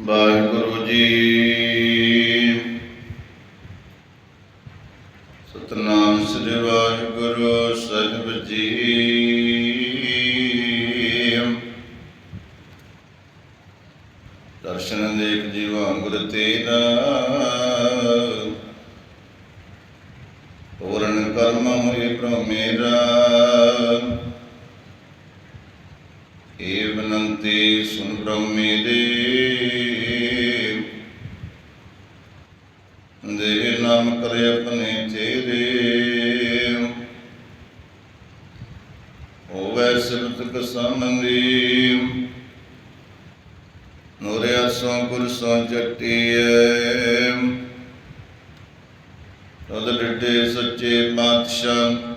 ਵਾਹਿਗੁਰੂ ਜੀ। ਸਤਨਾਮ ਸ੍ਰੀ ਵਾਹਿਗੁਰੂ ਸਾਹਿਬ ਜੀ। ਦਰਸ਼ਨ ਦੇਖ ਜੀਵਾ ਗੁਰ ਤੇਰਾ ਪੂਰਨ ਕਰਮ ਹੋਏ ਪ੍ਰਭ ਮੇਰਾ। ਏ ਬਨੰਤੀ ਸੁਨ ਬ੍ਰਹਮ ਮੇਰੇ। ਦੇ ਨਾਮ ਕਰੇ ਆਪਣੇ ਤੇਰੇ ਹੋਵੇ ਸਿਰਤ ਕਸਮੰਦੀ ਨੂਰਿਆ ਸੋ ਗੁਰ ਸੋ ਜਟੀਏ ਤਦ ਡਿੱਡੇ ਸੱਚੇ ਪਾਤਸ਼ਾਹ।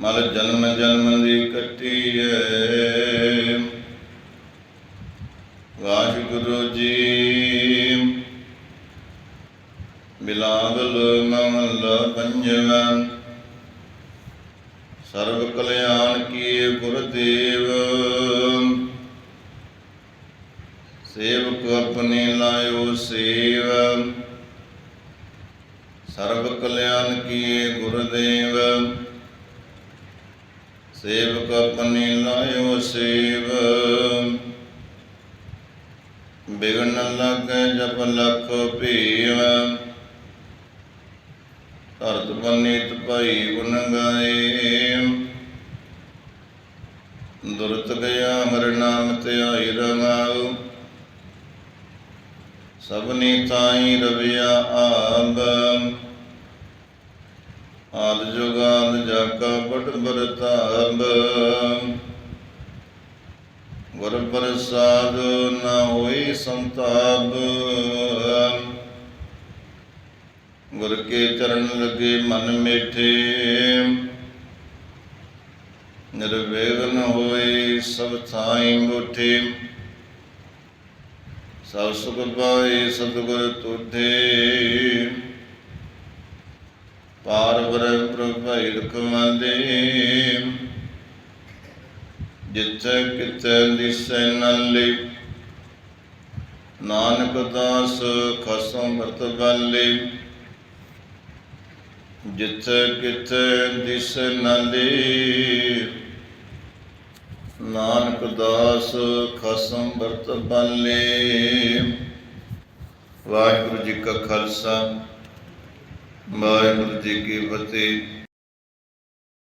ਮਲ ਜਨਮ ਜਨਮ ਦੀ ਕੱਟੀ ਹੈ ਵਾਹਿਗੁਰੂ ਜੀ। ਬਿਲਾਵਲ ਮਹਲ ਪੰਜਵਾ। ਸਰਬ ਕਲਿਆਣ ਕੀ ਗੁਰਦੇਵ ਸੇਵਕ ਆਪਣੇ ਲਾਇਓ ਸੇਵ। ਸਰਬ ਕਲਿਆਣ ਕੀ ਗੁਰਦੇਵ ਸੇਵਕ ਆਪਣੀ ਲਾਇਓ ਸੇਵ। ਬਿਗਨ ਲਾਗੈ ਜਪ ਲਖ ਭੀਵ। ਧਰਤ ਬਨੀਤ ਭਾਈ ਗੁਣ ਗਾਏ। ਦੁਰਤ ਗਿਆ ਹਰ ਨਾਮ ਤੇ ਆਈ ਰਮਾਉ ਸਭਨੀ ਤਾਈ ਰਵਿਆ ਆਬ ਆਦ ਜੁਗਾਦ ਜਾਕਾ ਬਟ ਬਰਤਾਬ ਗੁਰ ਪ੍ਰਸਾਦ ਨ ਹੋਈ ਸੰਤਾਪ। ਗੁਰ ਕੇ ਚਰਨ ਲਗੇ ਮਨ ਮੇਠੇ। ਨਿਰਵੇਗਨ ਹੋਏ ਸਭ ਥਾਈ ਮੁਠੇ। ਸਭ ਸੁਖ ਪਾਏ ਸਤਿਗੁਰ ਤੁਠੇ ਪਾਰ ਬ੍ਰਹਮ ਪ੍ਰਭਾਈ ਰਖਮਾਂਦੇ ਜਿੱਥੇ ਕਿਤੇ ਦਿਸੈ ਨਲੇ। ਨਾਨਕ ਦਾਸ ਖਸਮ ਵਰਤ ਬਾਲੇ ਜਿੱਥੇ ਕਿਤੇ ਦਿਸੈ ਨਲੇ ਨਾਨਕ ਦਾਸ ਖਸਮ ਵਰਤ ਬਾਲੇ। ਵਾਹਿਗੁਰੂ ਜੀ ਕਾ ਖਾਲਸਾ, ਵਾਹਿਗੁਰੂ ਜੀ ਕੀ ਫਤਿਹ।